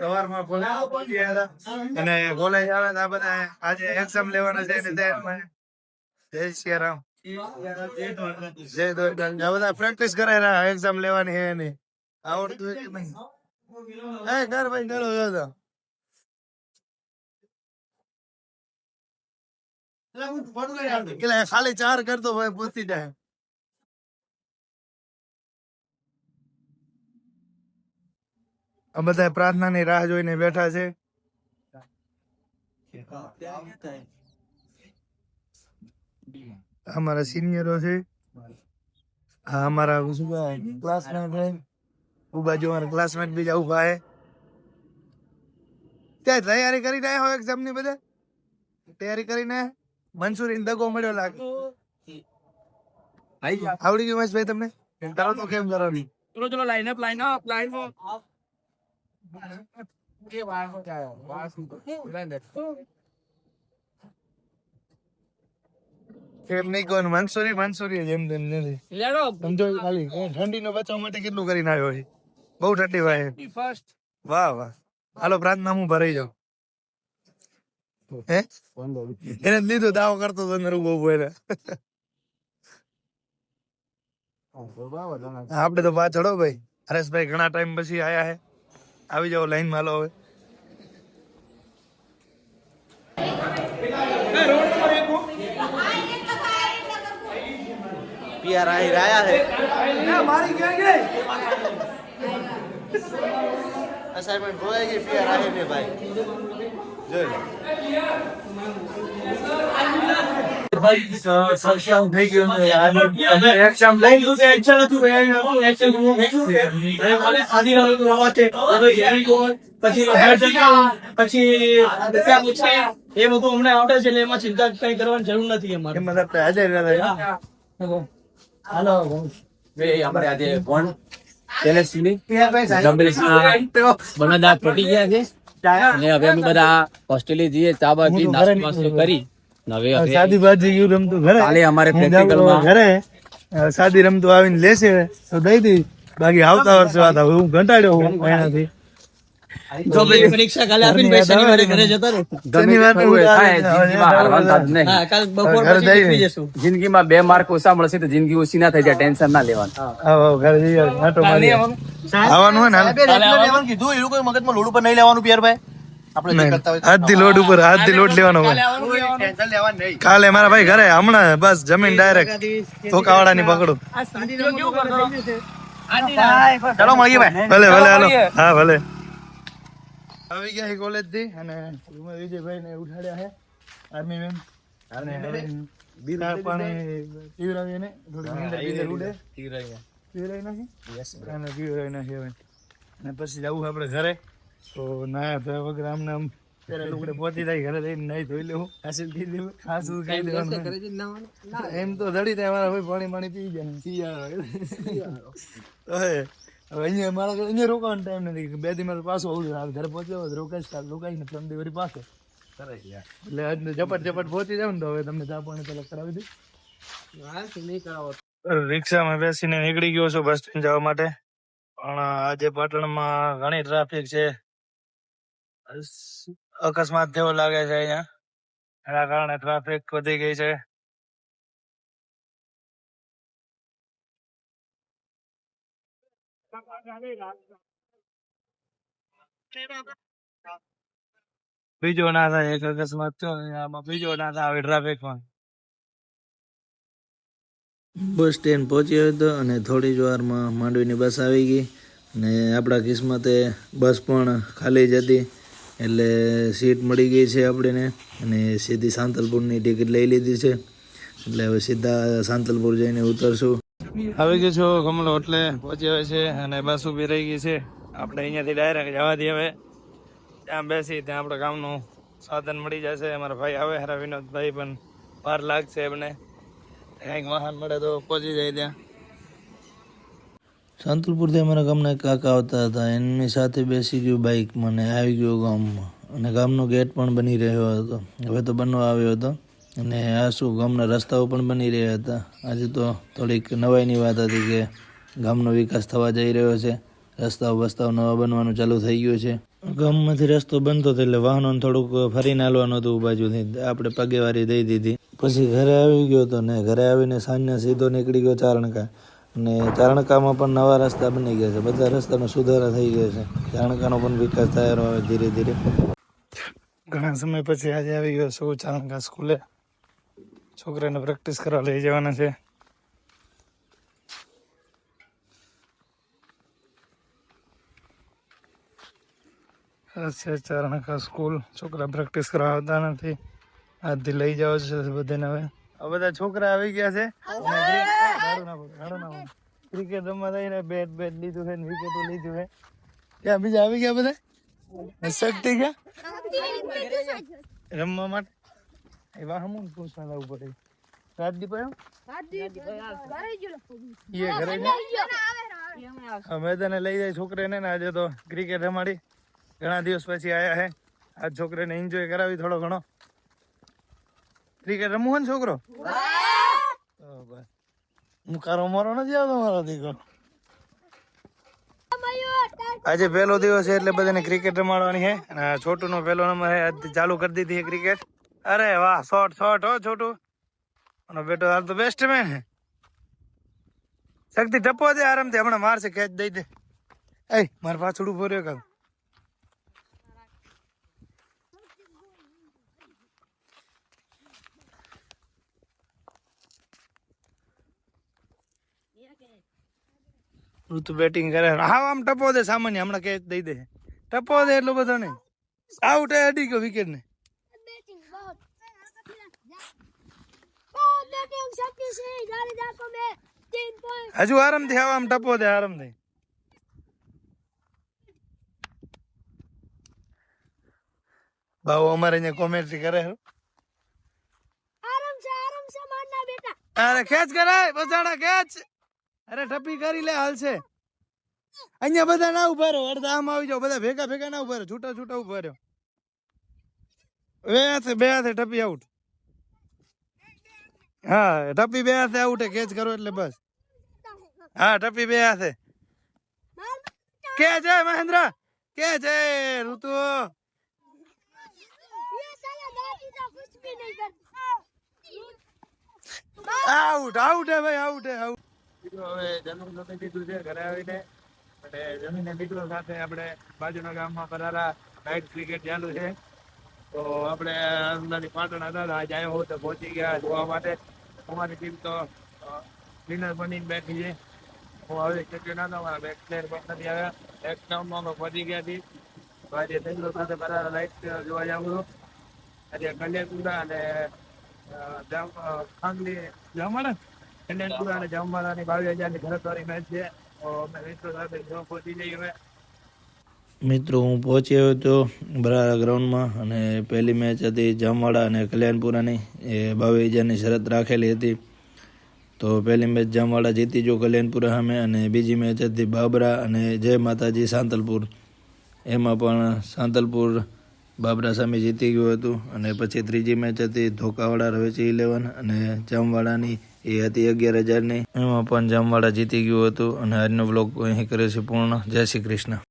સવારમાં કોલેજ ગયા હતા અને કોલેજ આવે તો આ બધા આજે એક્ઝામ લેવાના છે એટલે તૈયારમાં છે. જય શ્રી રામ જય દ્વારકા આ બધા પ્રેક્ટિસ કરે રહ્યા એક્ઝામ લેવાની હે એની આવડતું હોય કે નહીં એ કર ભાઈ કરો કરો એટલે ખાલી ચાર કરતો ભાઈ પૂછી જાય આ બધા પ્રાર્થનાની રાહ જોઈને બેઠા છે. અમારા સિનિયરો છે. હા અમારા શું ક્લાસમેટ છે. ઊભા જો અમારા ક્લાસમેટ બીજા ઊભા છે. ત્યાં તૈયારી કરીને આવ્યા હોય એક્ઝામની બધા તૈયારી કરીને મંસૂરી દગો મળ્યો લાગે. આવડી ગયું મહેશભાઈ તમને? તો કેમ કરવાની ચલો ચલો line up line up line up કેમ નહીં કોણ મંસૂરી મંસૂરી જેમ તેમ નથી. લેડો. સમજો ખાલી? ઠંડી નો બચાવ માટે કેટલું કરીને આવ્યો છે? બહુ ઠંડી વાય ફર્સ્ટ વાહ વાહ. હાલો પ્રાર્થના હું ભરાઈ જાઉં. હે? એને જ લીધો દાવો કરતો તો અંદર ઊભો ઊભો આપડે આપણે તો પાછળ ચડો ભાઈ. હરેશભાઈ ઘણા ટાઈમ પછી આયા હે. આવી જાઓ લાઈનમાં લો હવે. પીઆર આહી રાયા છે. અસાઇનમેન્ટ ભોગાઈ ગઈ? પીઆર આહી ને ભાઈ? જોઈ લો. એ બધું અમને આવડે છે એટલે એમાં ચિંતા કઈ કરવાની જરૂર નથી અમારે. મતલબ હાજર હાલો. આપણે આજે કોણ તેજસ્વીની બંને દાંત પટી ગયા છે. અને હવે અમે બધા હોસ્ટેલે જઈએ ચા બાકી નાસ્તો કરી. સાદી બાજી ગયું રમતું ઘરે. કાલે અમારે practical ઘરે. સાદી રમતું આવીને લેશે. તો દઈ દી બાકી આવતા વર્ષે વાત હવે હું ઘટાડ્યો હું એનાથી. જિંદગીમાં બે માર્ક ઓછા મળશે તો જિંદગી ઓછી ના થઈ જાય ટેન્શન ના લેવાનું. આવવાનું. હોય ને કીધું એવું કોઈ મગજમાં લોડ પર નહીં લેવાનું પિયર ભાઈ આપણે જે કરતા હોય હાથથી લોડ ઉપર હાથથી લોડ લેવાનો હોય. ટેન્શન લેવાનું નહીં. કાલે મારા ભાઈ ઘરે હમણાં બસ જમીન ડાયરેક્ટ ધોકાવાળા ની. પકડું ચલો મળીએ ભાઈ. ભલે ભલે હાલો. હા ભલે. આવી ગયા કોલેજથી અને વિજયભાઈ ને ઉઠાડ્યા છે. આર્મી અને પાણી. થોડી નાખી અને નાખી અને પછી જવું આપણે ઘરે. તો ના તો વગર આમને આમ ત્યારે લુગડે પહોંચી જાય ઘરે જઈને નહીં ધોઈ લેવું. હાસિલ પી દેવું ખાસું ખાઈ દેવાનું એમ તો ધડી થાય મારા ભાઈ પાણી પાણી પી ને. તો હે હવે અહીંયા મારા ઘરે અહીંયા રોકાવાનો ટાઈમ નથી બે દી મારે પાછો આવું જોઈએ. ઘરે પહોંચ્યો હોય રોકાઈશ કાલ રોકાઈને ત્રણ દિવસ પાછો. એટલે આજને ઝપટ ઝપટ પહોંચી જાવ ને તો હવે તમને ચા પાણી પેલા કરાવી દઉં રિક્ષામાં બેસીને નીકળી ગયો છું બસ સ્ટેન્ડ જવા માટે. પણ આજે પાટણમાં ઘણી ટ્રાફિક છે. અકસ્માત જેવો લાગે છે અહીંયા. એના કારણે ટ્રાફિક વધી ગઈ છે. બીજો ના થાય, એક અકસ્માત થયો આમાં બીજો ના થાય આવી ટ્રાફિકમાં બસ સ્ટેન્ડ પહોંચ્યો હતો અને થોડી જ વારમાં માંડવીની બસ આવી ગઈ. ને આપણા કિસ્મતે બસ પણ ખાલી જ હતી. એટલે સીટ મળી ગઈ છે આપણને. અને સીધી સાંતલપુરની ટિકિટ લઈ લીધી છે. એટલે હવે સીધા સાંતલપુર જઈને ઉતરશું. આવી ગયો છો કમલો, એટલે પહોંચી આવે છે અને બસ ઊભી રહી ગઈ છે. આપણે અહીંયાથી ડાયરેક્ટ જવા દઈએ હવે. ત્યાં બેસી ત્યાં આપણે કામનું સાધન મળી જશે. અમારા ભાઈ આવે, હરા વિનોદભાઈ પણ વાર લાગશે એમને. કંઈક વાહન મળે તો પહોંચી જાય ત્યાં. સાંતલપુરથી અમારા ગામના કાકા આવતા હતા. એમની સાથે બેસી ગયું બાઇક મને. આવી ગયો ગામમાં. અને ગામનો ગેટ પણ બની રહ્યો હતો. હવે તો બનવા આવ્યો હતો. અને આ શું, ગામના રસ્તાઓ પણ બની રહ્યા હતા. આજે તો થોડીક નવાઈની વાત હતી કે ગામનો વિકાસ થવા જઈ રહ્યો છે. રસ્તાઓ બસ્તાઓ નવા બનવાનું ચાલુ થઈ ગયું છે. ગામમાંથી રસ્તો બનતો હતો એટલે વાહનોને થોડુંક ફરીને હાલવાનું હતું બાજુથી. આપણે પગેવારી દઈ દીધી. પછી ઘરે આવી ગયો હતો ને ઘરે આવીને સાંજના સીધો નીકળી ગયો ચારણકા અને ચારણકામાં પણ નવા રસ્તા બની ગયા છે. બધા રસ્તાનો સુધારા થઈ ગયા છે. ચારણકાનો પણ વિકાસ થયો આવે ધીરે ધીરે. ઘણા સમય પછી આજે આવી ગયો છું ચારણકા સ્કૂલે. છોકરાને પ્રેક્ટિસ કરવા લઈ જવાના છે. આ છે ચારણકા સ્કૂલ. છોકરા પ્રેક્ટિસ કરવા આવતા નથી. આજથી લઈ જાવ છે બધાને હવે. આ બધા છોકરા આવી ગયા છે. ક્રિકેટ રમવા થઈને બેટ બેટ લીધું છે વિકેટો લીધું છે ક્યાં બીજા આવી ગયા બધા શક્તિ ક્યાં રમવા માટે એ વાહ હમું પૂછવા લાવવું પડે રાજદીપ આવ્યો એ ઘરે છે? હા, મેદાને લઈ જાય છોકરાને ને આજે તો ક્રિકેટ રમાડી ઘણા દિવસ પછી આયા હે. આજ છોકરાને એન્જોય કરાવી થોડો ઘણો. ક્રિકેટ રમવું હોય ને છોકરો? તો બસ. હું કારો મારો નથી આવતો મારો દીકરો. આજે પહેલો દિવસ છે એટલે બધાને ક્રિકેટ રમાડવાની છે. અને છોટુનો પહેલો નંબર છે. ચાલુ કરી દીધી હે ક્રિકેટ અરે વાહ શોર્ટ શોર્ટ હો છોટું. અને બેટો હાલ તો બેસ્ટ મેન હે શક્તિ ટપો દે આરામથી. હમણાં મારશે કેચ દઈ દે. એ, મારે પાછળ ઊભો રહ્યો કાલ. ઋતુ બેટિંગ કરે. હા આમ ટપો દે સામાન્ય હમણાં કેચ દઈ દે. ટપો દે એટલો બધો નહીં આઉટ અડી ગયો વિકેટ ને. હજુ આરામથી આવા આમ ટપો દે આરામથી. બાબુ અમારે અહીંયા કોમેન્ટ્રી કરે છે. અરે ખેંચ કરાય બસાડા ખેંચ. અરે ટપી કરી લે હાલશે અહીંયા બધા ના ઊભા રહો, અડધા આમ આવી જાઓ, બધા ભેગા ભેગા ના ઊભા રહો, છૂટા છૂટા ઊભા રહો. બે હાથે બે હાથે ટપી આઉટ હા ટપી બે હાથે આઉટ કેચ કરો એટલે બસ. હા ટપી બે હાથે. કે જય મહેન્દ્ર! કે જય ઋતુ! આઉટ આઉટ હે ભાઈ આઉટ હે આઉટ હતા હોત છે હું હવે પ્લેયર પણ નથી ગયા છીએ. તો આજે સાથે કરારા લાઈટ જોવા જાઉં છું. આજે કલ્યાણપુરા અને ખાંગલી. જામવાડા મિત્રો, હું પહોંચ્યો હતો બરાડા ગ્રાઉન્ડમાં અને પહેલી મેચ હતી જામવાડા અને કલ્યાણપુરાની. એ બાવીસ હજારની શરત રાખેલી હતી. તો પહેલી મેચ જામવાડા જીતી જો કલ્યાણપુરા સામે અને બીજી મેચ હતી બાબરા અને જય માતાજી સાંતલપુર. એમાં પણ સાંતલપુર બાબરા સામે જીતી ગયું હતું અને પછી ત્રીજી મેચ હતી ધોકાવાડા રવેચી ઇલેવન અને જામવાડાની એ હતી અગિયાર હજારની. એમાં પણ જામવાડા જીતી ગયું હતું અને આજનો બ્લોગ અહીં કરે છે પૂર્ણ. જય શ્રી કૃષ્ણ.